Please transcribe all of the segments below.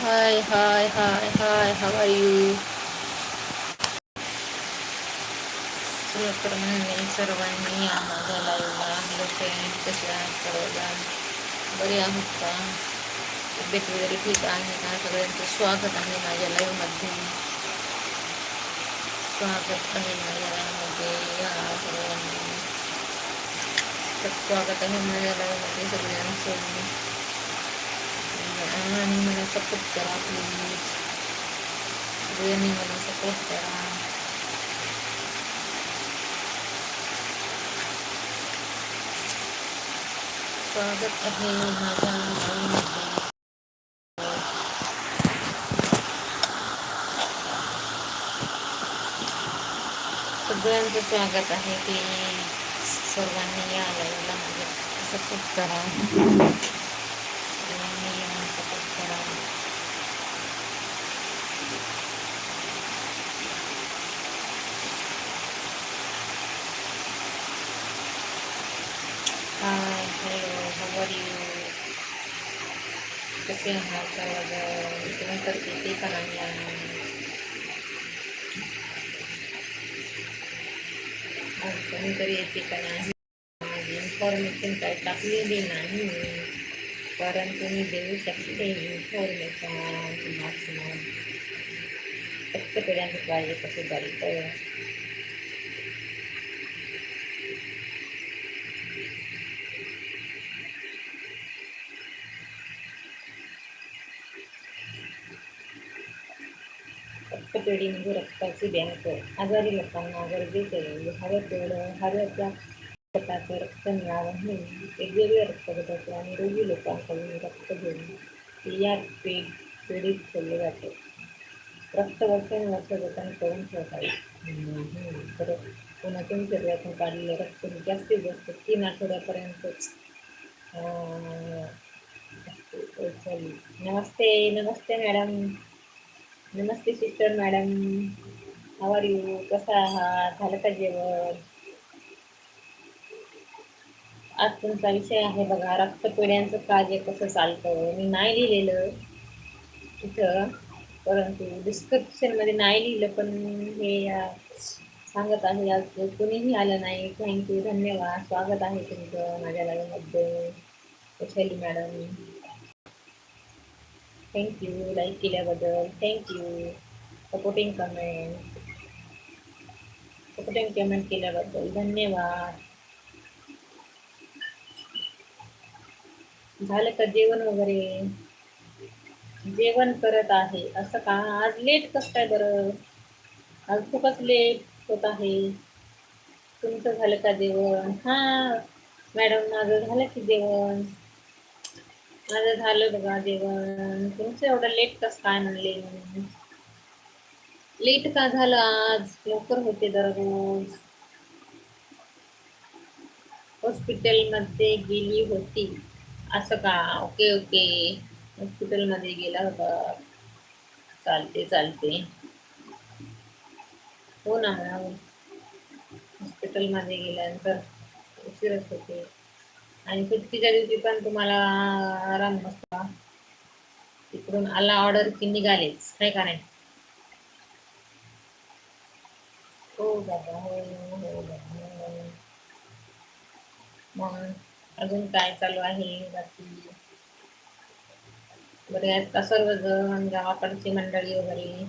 High high high high how are you मी सर्वांनी माझ्या लाईव्हला हॅलो फ्रेंड कसे आहात सर्वजण बरे आहोत का तब्येत वगैरे ठीक आहे का सगळ्यांचं स्वागत आहे माझ्या लाईव्हमध्ये स्वागत आहे माझ्या लाईव्हमध्ये या सर्वांनी स्वागत आहे माझ्या लाईव्हमध्ये सगळ्यांचं आणि मला सपोर्ट करा प्लीज सगळ्यांनी मला सपोर्ट करा स्वागत आहे माझ्या सगळ्यांचं स्वागत आहे की सर्वांनी या लाईव्हला म्हणजे सपोर्ट करा हाय हॅलो हवर यू कसे आहात सर्वजण नंतर किती पण कोणीतरी येते का नाही माझी इन्फॉर्मेशन काय टाकलेली नाही परंतु मी देऊ शकते इन्फॉर्मेशन तुम्हाला फक्त पिढ्यांचं पाहिजे कसं जायचं रक्तपेढी म्हणजे रक्ताची बँक आजारी लोकांना गरजेचे हरत हवं तेवढं रक्ताचं रक्त मिळावं म्हणून वेगवेगळ्या रक्तगटाचे आणि रोगी लोकांकडून रक्त घेऊन या पेढ पेढीत ठेवले जाते. रक्त जतन करून ठेवता येईल तर कोणाच्याही शरीरातून काढलेलं रक्त जास्तीत जास्त तीन आठवड्यापर्यंतच नमस्ते नमस्ते madam. Namaste sister madam how are you कसा आहात? झालं का जेवण? आज तुमचा विषय आहे बघा रक्तपेढ्यांचं कार्य कसं चालतं? मी नाही लिहिलेलं तिथं परंतु डिस्क्रिप्शनमध्ये नाही लिहिलं पण हे सांगत आहे आज. कोणीही आलं नाही. थँक्यू धन्यवाद. स्वागत आहे तुमचं माझ्या लाईव्हमध्ये Vaishali madam thank you like केल्याबद्दल thank you supporting comment supporting comment केल्याबद्दल धन्यवाद. झालं का जेवण वगैरे? जेवण करत आहे. असं का? आज लेट कसं काय बरं? आज खूपच लेट होत आहे. तुमचं झालं का जेवण? हा. मॅडम माझं झालं की जेवण. माझं झालं बघा जेवण. तुमचं एवढं लेट कसं काय म्हणले लेट का झालं आज? लवकर होते दररोज. हॉस्पिटलमध्ये गेली होती. असं का? ओके ओके हॉस्पिटलमध्ये गेला होता. चालते चालते. हो ना हो. हॉस्पिटलमध्ये गेल्यानंतर उशीरच होते. आणि सुट्टीच्या दिवशी पण तुम्हाला आराम नसता. तिकडून आला ऑर्डर की निघालेच काय का नाही? हो बाबा हो हो बाबा मग अजून काय चालू आहे बाकी? बरे आहेत का सर्वजण गावाकडची मंडळी वगैरे.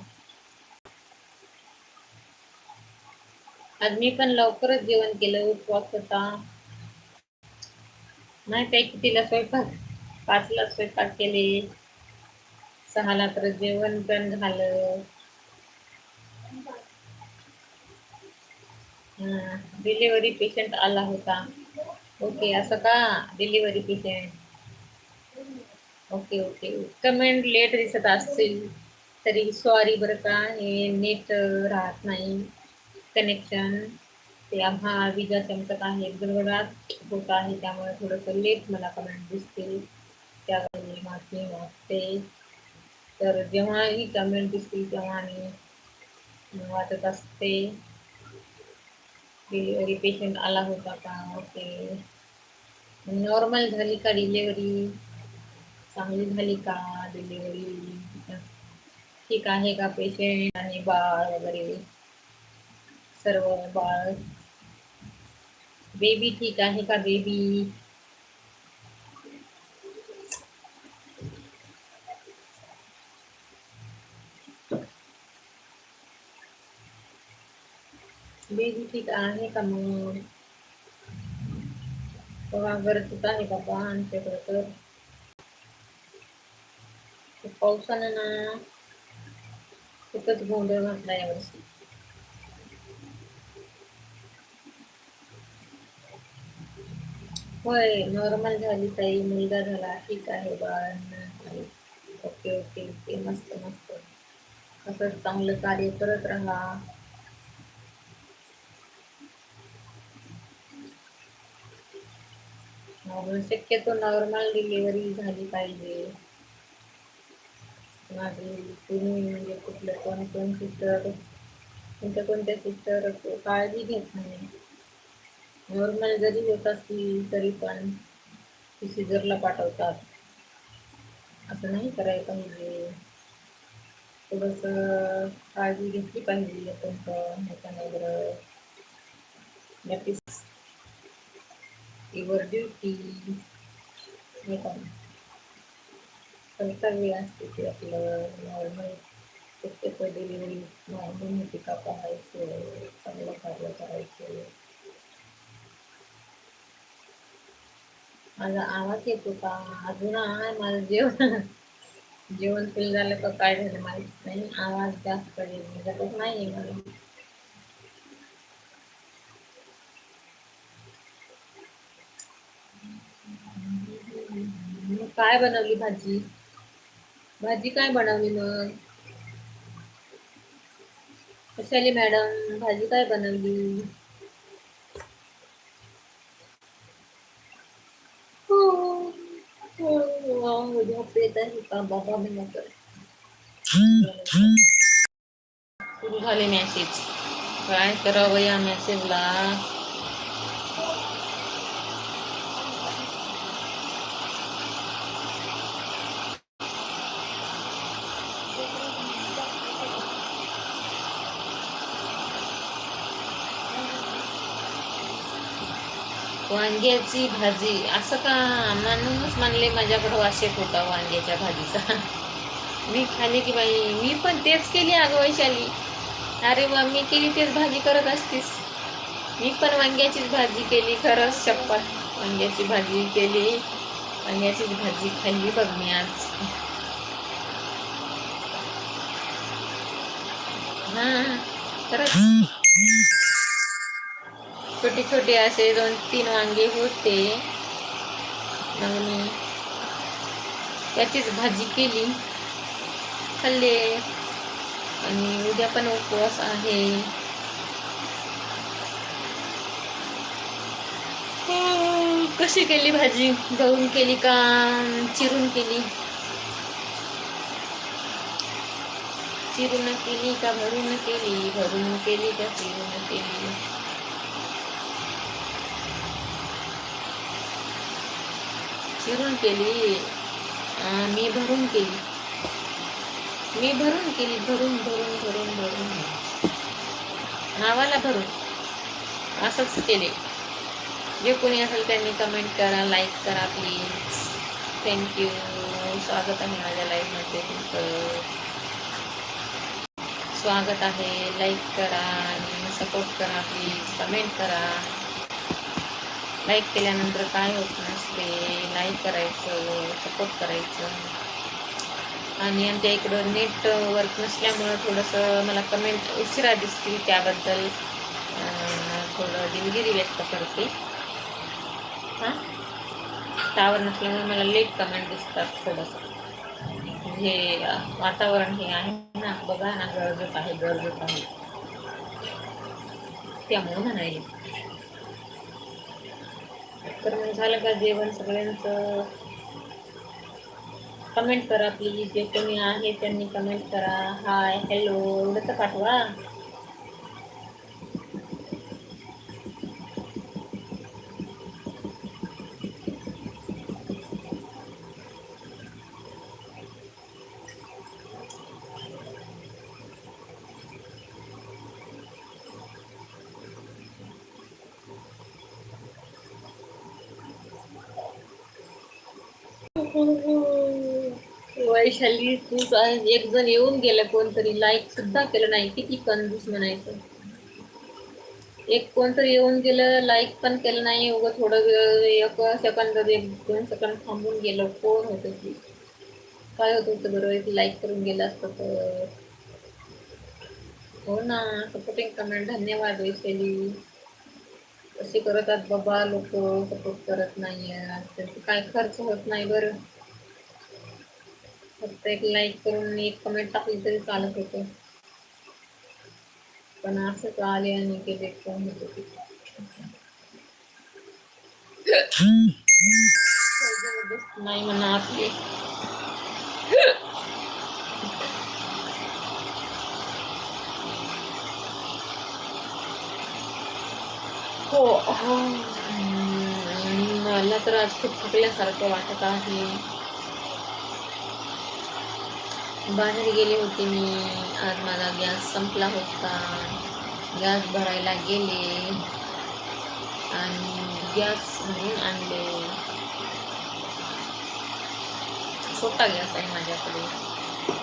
आज मी पण लवकरच जेवण केलं उपवास होता. नाही काही कितीला स्वयंपाक? पाचला स्वयंपाक केले. सहाला तर जेवण पण झालं. डिलिव्हरी पेशंट आला होता. ओके असं का? Delivery patient okay okay. Comment late दिसत असतील. तरी सॉरी बरं का हे नेट राहत नाही. कनेक्शन ते आम्हा विजा चमकत आहे गडगडाट होत आहे त्यामुळे थोडंसं लेट मला कमेंट दिसतील. त्यावेळी माफी मागते. तर जेव्हाही कमेंट दिसतील तेव्हा मी वाचत असते. डिलिव्हरी पेशंट आला होता का? ओके. नॉर्मल झाली का डिलिव्हरी चांगली झाली का डिलिव्हरी ठीक आहे का पेशंट आणि बाळ वगैरे? सर्व बाळ बेबी ठीक आहे का बेबी बेबी ठीक आहे का मग बघा गरजेचं आहे बाबा आमच्याकडे तर ते पावसानं ना खूपच गोंधळ घातला यावर्षी होय नॉर्मल झाली ताई मुलगा झाला ठीक आहे बाळ ओके ओके ओके मस्त मस्त. असंच चांगलं कार्य करत राहा. नॉर्मल शक्यतो नॉर्मल डिलिव्हरी झाली पाहिजे. माझी तुम्ही म्हणजे कुठलं कोण कोण सिस्टर कोणत्या कोणत्या सिस्टर काळजी घेत नाही. नॉर्मल जरी होत असली तरी पण ती सिजरला पाठवतात. असं नाही करायला पाहिजे. थोडस काळजी घेतली पाहिजे आपण पण ह्याच्यानंतर नक्कीच युअर ड्युटी हे पण. कर्तव्य असते ते आपलं नॉर्मल शक्यतो डिलिव्हरी नॉर्मल होती का पाहायचं चांगलं कार्य करायचं? माझा आवाज येतो का? अजून आहे माझं जेवण. जेवण फुल झालं का काय झालं माहीत नाही. आवाज जास्त पडेल येत नाही मला. काय बनवली भाजी? भाजी काय बनवली मग? कशाली मॅडम भाजी काय बनवली? झोप येत आहे का बाबा मी सुरू झाले मॅसेज काय करावं या मॅसेजला वांग्याची भाजी असं का म्हणूनच म्हणले माझ्याकडं वाशेक होता वांग्याच्या भाजीचा. मी खाली की बाई मी पण तेच केली अगं वैशाली. अरे वा मी केली तेच भाजी करत असतीस. मी पण वांग्याचीच भाजी केली खरंच चप्पा वांग्याची भाजी केली वांग्याचीच भाजी खाल्ली बघ मी आज. हा खरंच. छोटे छोटे असे दोन तीन वांगे होते. मग मी त्याचीच भाजी केली. खाल्ले. आणि उद्या पण उपवास आहे. हो, कशी केली भाजी? गहून केली का? चिरून केली? चिरून केली का? भरून केली? भरून केली का? चिरून केली? चिरून केली. मी भरून केली. मी भरून केली भरून भरून भरून भरून. नावाला भरून. असंच केले. जे कोणी असेल त्यांनी कमेंट करा लाईक करा प्लीज थँक्यू स्वागत आहे माझ्या लाईफमध्ये तुमचं. स्वागत आहे. लाईक करा आणि सपोर्ट करा प्लीज कमेंट करा. लाईक केल्यानंतर काय होत नसते. लाईक करायचं सपोर्ट करायचं. आणि आमच्या इकडं नेट वर्क नसल्यामुळं थोडंसं मला कमेंट उशिरा दिसतील त्याबद्दल. थोडं दिलगिरी व्यक्त करते. हां? टावर नसल्यामुळे मला लेट कमेंट दिसतात थोडंसं. हे वातावरण हे आहे ना. बघा ना गरजत आहे गरजत आहे. त्यामुळे म्हणायला तर मग झालं का जेवण सगळ्यांचं? कमेंट करा प्लीज जे कोणी आहे त्यांनी कमेंट करा. हाय हॅलो एवढं तर पाठवा. वैशाली तू एक जण येऊन गेलं कोणतरी. लाईक सुद्धा केलं नाही. किती कंजूस म्हणायचं. एक कोणतरी येऊन गेलं लाईक पण केलं नाही. उगं थोडं वेळ एक सेकंद एक दोन सेकंद थांबून गेलं. कोण होतं ती? काय होत होतं बरोबर एक लाईक करून गेलं असतं तर. हो ना. सपोर्टिंग कमेंट धन्यवाद वैशाली. कसे करतात बाबा लोक सपोर्ट करत नाही त्यांचं काय खर्च होत नाही बरं. फक्त एक लाईक करून एक कमेंट टाकली तरी चालत होतं. पण असंच आले आणि गेले कोण होत नाही म्हणा आपले. हो मला तर आज खूप थकल्यासारखं वाटत आहे बाहेर गेले होते मी आज माझा गॅस संपला होता गॅस भरायला गेले आणि गॅस म्हणून आणले छोटा गॅस आहे माझ्याकडे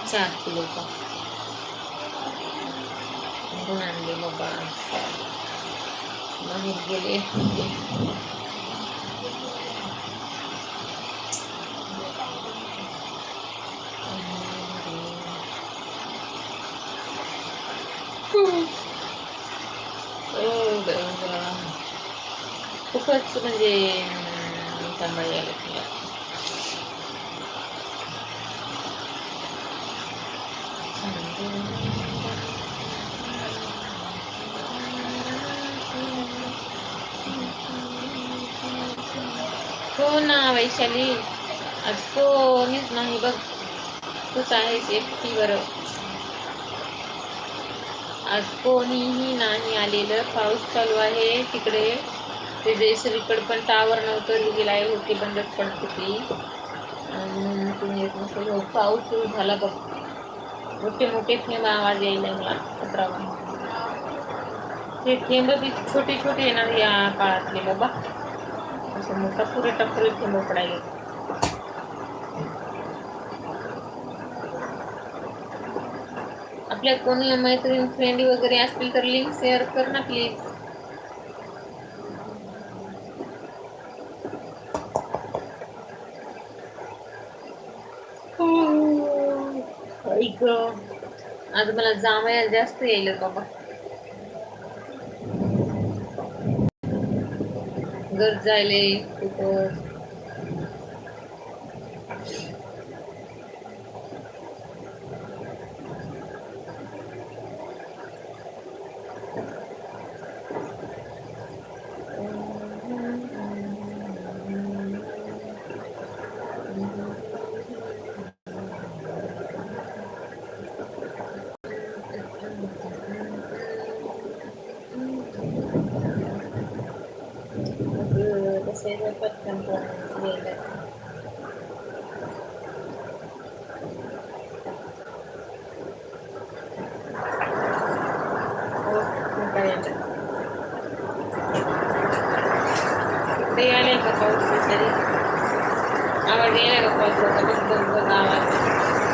चार किलोचा म्हणून आणले बाबा बाहेर गेले खूपच म्हणजे सांभाळायला लागलं हो ना वैशाली. आज कोणीच नाही बघ. तूच आहेस एकटी बरं आज कोणीही नाही आलेलं. पाऊस चालू आहे तिकडे. ते जयसरीकडे पण टावर नव्हतं. गेलाय होती बंदच पडत होती. तुम्ही येत पाऊस सुरू झाला बघ. मोठे मोठे थेंब आवाज यायला मला पत्रावा ते थेंब बी छोटे छोटे येणार या काळातले बाबा. असं मोठा पुरे टपुरे थेंब पडायला आपल्या कोणी मैत्रीण फ्रेंड वगैरे असतील तर लिंक शेअर कर ना प्लीज हो, ऐक आज मला जामायला जास्त येईल बाबा. गरज जायले खूपच कसं आहे पटकन यायला हो काय ते आले का पाऊस तरी आवाज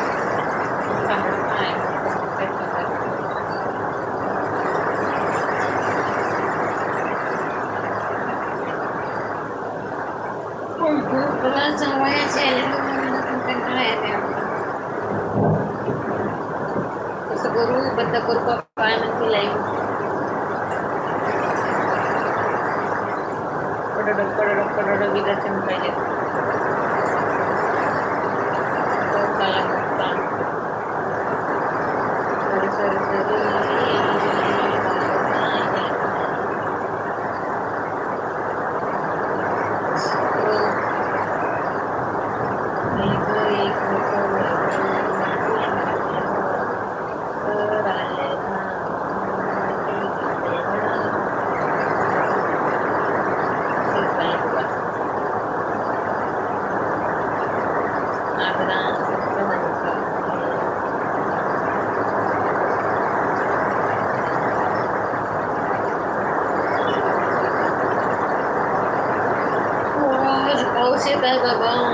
café babão.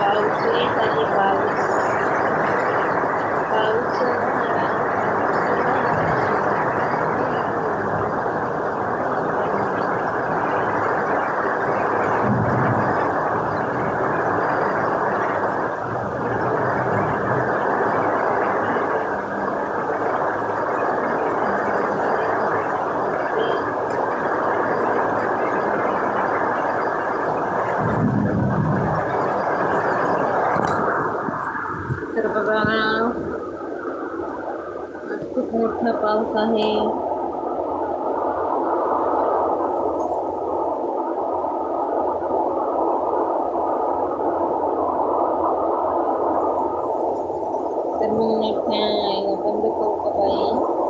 Pausa, tá de pausa. Pausa. पाऊस आहे तर मग मोठ्या बंद करू का बाई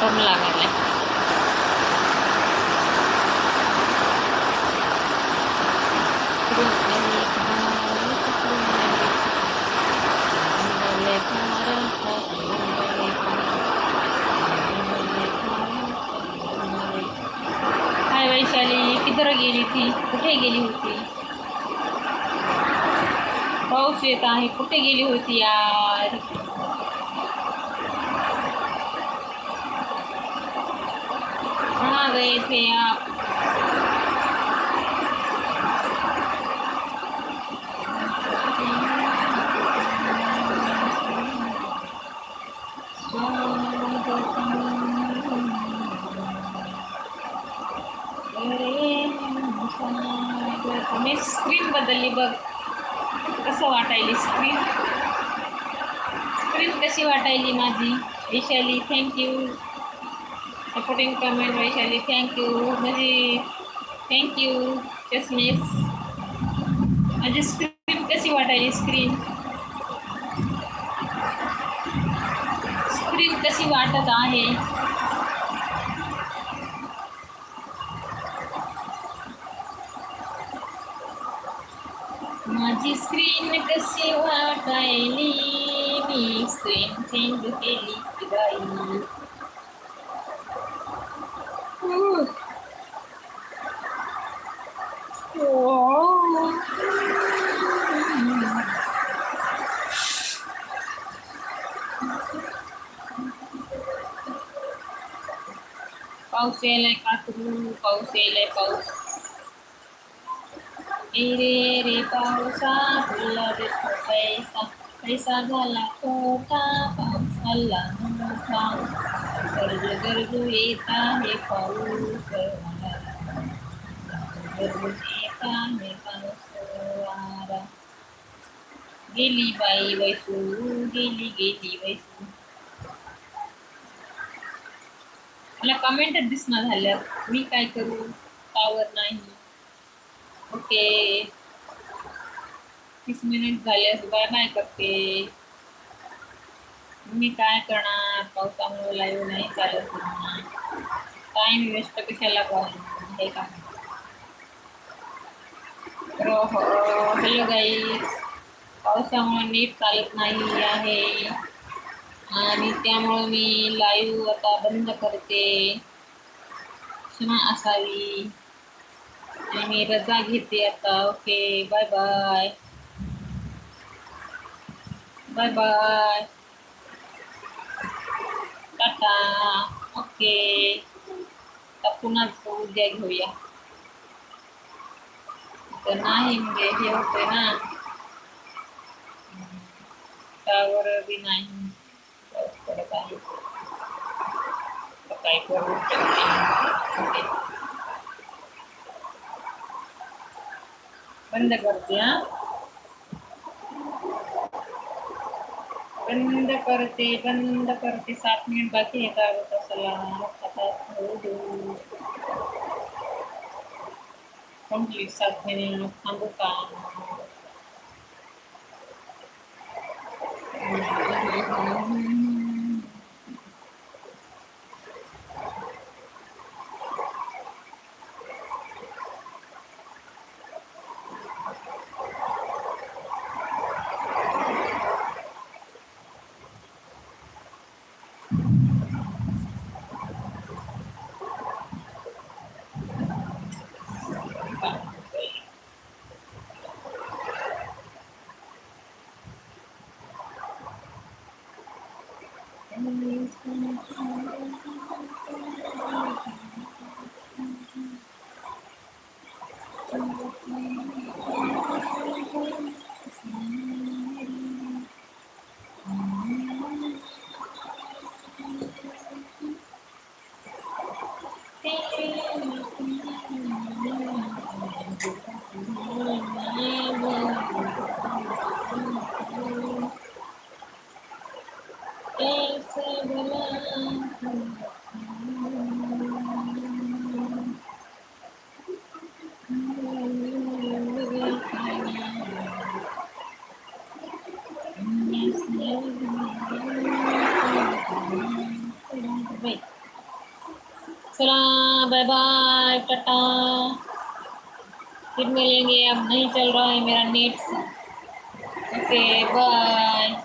कम लागायला काय वैशाली किधर गेली ती? कुठे गेली होती? पाऊस येत आहे कुठे गेली होती या कहाँ गए आप मी स्क्रीन बदलली बघ. कसं वाटायली स्क्रीन स्क्रीन कशी वाटायली माझी? Vaishali thank you supporting comment Vaishali thank you म्हणजे थँक्यू चष्मेस माझी स्क्रीन कशी वाटायली स्क्रीन स्क्रीन कशी वाटत आहे माझी स्क्रीन कशी वाटायली मी स्क्रीन चेंज केली की बाई पाऊस यायलाय काकरू पाऊस यायलाय पाऊस. ए रे रे पावसा तुला रे पैसा. पैसा झाला खोटा पाऊस आला मोठा. गरज गरजू येत आहे पाऊस. गरजू येत आहे पाऊस. गेली बाई वैसू गेली गेली वैसू मला कमेंटच दिसना झाल्या मी काय करू? पावर नाही. ओके. तीस मिनिट झाल्यास बाय बाय करते. मी काय करणार? पावसामुळे लाईव्ह नाही चालत टाइम वेस्ट कशाला करू? हे का? हॅलो गाईस हो. पावसामुळे नीट चालत नाही आहे. आणि त्यामुळे मी लाईव्ह आता बंद करते क्षमा असावी आणि मी रजा घेते आता okay bye bye bye bye tata okay आता पुन्हा उद्या घेऊया तर नाही म्हणजे हे होते ना त्यावर बी नाही tayo. पडत आहे आता काय बंद करते हा? बंद करते बंद करते. सात मिनिट बाकी आहे का? तसला आता हो कंप्लीट सात मिनिट. थांबू का कैसे चला बाय बाय टाटा फिर मिलेंगे अब नहीं चल रहा है मेरा नेट। Okay bye